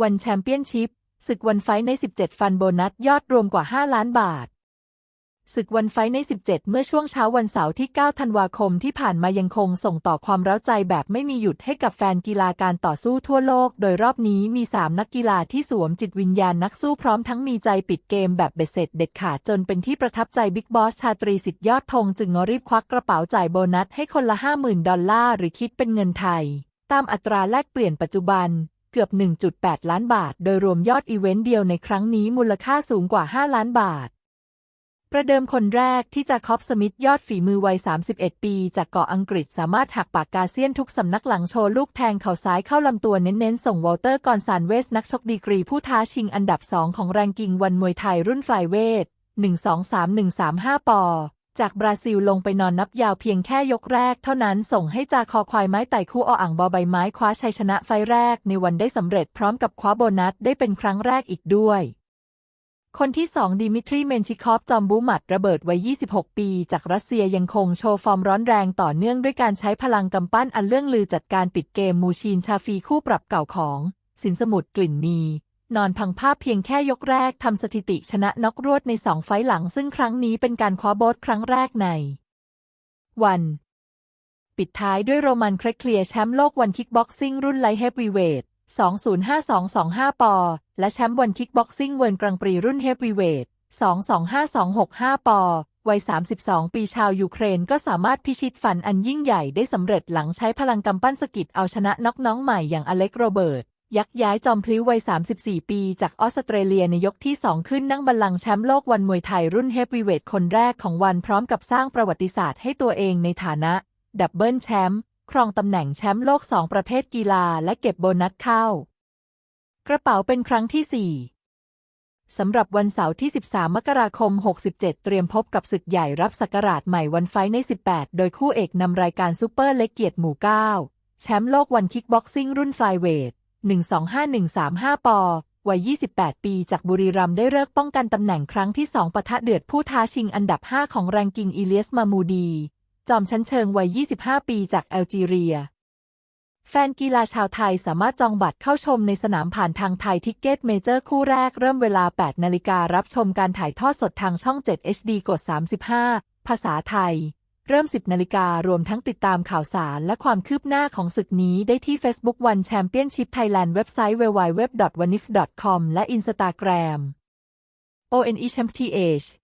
วันแชมเปี้ยนชิพศึกวันไฟใน 17 ฟันโบนัสยอดรวมกว่า 5 ล้านบาท ศึกวันไฟใน 17 เมื่อช่วงเช้าวันเสาร์ที่ 9 ธันวาคมที่ผ่านมายังคงส่งต่อความเร้าใจแบบไม่มีหยุดให้กับแฟนกีฬาการต่อสู้ทั่วโลก โดยรอบนี้มี 3 นักกีฬาที่สวมจิตวิญญาณนักสู้พร้อมทั้งมีใจปิดเกมแบบเบ็ดเสร็จเด็ดขาดจนเป็นที่ประทับใจบิ๊กบอสชาตรีสิทธิ์ยอดธงจึงรีบควักกระเป๋าจ่ายโบนัสให้คนละ 50,000 ดอลลาร์หรือคิดเป็นเงินไทย ตามอัตราแลกเปลี่ยนปัจจุบัน เกือบ 1.8 ล้านบาท โดยรวมยอดอีเวนต์เดียวในครั้งนี้มูลค่าสูงกว่า 5 ล้านบาท ประเดิมคนแรกที่จะคอปสมิธยอดฝีมือวัย 31 ปี จากเกาะอังกฤษสามารถหักปากกาเซียนทุกสำนักหลังโชว์ลูกแทงเข่าซ้ายเข้าลำตัวเน้นๆ ส่งวอลเตอร์กอนซานเวส นักชกดีกรีผู้ท้าชิงอันดับ 2 ของแรงกิ้งวันมวยไทยรุ่นไฟเวท 123-135 ปอ จากบราซิลลงไปนอนนับยาวเพียงแค่ยกแรก เท่านั้นส่งให้จาคอควายไม้ไต่คู่ออ่างบอใบไม้คว้าชัยชนะไฟแรกในวันได้สำเร็จพร้อมกับคว้าโบนัสได้เป็นครั้งแรกอีกด้วย คนที่2ดิมิทรีเมนชิคอฟจอมบูหมัดระเบิดวัย 26 ปี จากรัสเซียยังคงโชว์ฟอร์มร้อนแรงต่อเนื่องด้วยการใช้พลังกำปั้นอันเลื่องลือจัดการปิดเกมมูชีนชาฟีคู่ปรับเก่าของ สินสมุทรกลิ่นมี นอนพังภาพเพียงแค่ยกแรกทำสถิติชนะน็อกรวดในสองไฟล์หลัง ซึ่งครั้งนี้เป็นการคว้าโบสครั้งแรกใน วัน ปิดท้ายด้วยโรมันเครกเคลียร์แชมป์โลกวันคิกบ็อกซิ่งรุ่นไลท์เฮฟวีเวท205225 ปอ และแชมป์วันคิกบ็อกซิ่งเวิร์นกรังปรีรุ่นเฮฟวีเวท225265 ปอ วัย 32 ปีชาวยูเครนก็สามารถพิชิตฝันอันยิ่งใหญ่ได้สำเร็จหลังใช้พลังกำปั้นสกิดเอาชนะน็อกน้องใหม่อย่างอเล็กโรเบิร์ต ยักย้ายจอมพลิ้ววัย 34 ปี จากออสเตรเลียในยกที่ 2 ขึ้นนั่งบัลลังก์แชมป์โลกวันมวยไทยรุ่นเฮฟวีเวทคนแรกของวันพร้อมกับสร้างประวัติศาสตร์ให้ตัวเองในฐานะ ดับเบิลแชมป์ครองตำแหน่งแชมป์โลก 2 ประเภทกีฬาและเก็บโบนัสเข้า กระเป๋าเป็นครั้งที่ 4 สำหรับวันเสาร์ที่ 13 มกราคม 67 เตรียมพบกับศึกใหญ่รับศักราชใหม่วันไฟใน 18 โดยคู่เอกนำรายการซูเปอร์เล็กเกียรติหมู่ 9 แชมป์โลกวันคิกบ็อกซิ่งรุ่นไฟเวท 125135 ปอ วัย 28 ปีจากบุรีรัมย์ได้เลิกป้องกันตำแหน่งครั้งที่2ปะทะเดือดผู้ท้าชิงอันดับ 5 ของแรงกิงอีเลียสมามูดี จอมชั้นเชิงวัย 25 ปีจากแอลจีเรีย แฟนกีฬาชาวไทยสามารถจองบัตรเข้าชมในสนามผ่านทางไทยทิกเก็ตเมเจอร์คู่แรกเริ่มเวลา 8 นาฬิการับชมการถ่ายทอดสดทางช่อง 7 HD กด 35 ภาษาไทย เริ่ม 10 นาฬิการวมทั้งติดตามข่าวสารและความคืบหน้าของศึกนี้ได้ที่ Facebook One Championship Thailand เว็บไซต์ www.wanif.com และ Instagram ONEChampionship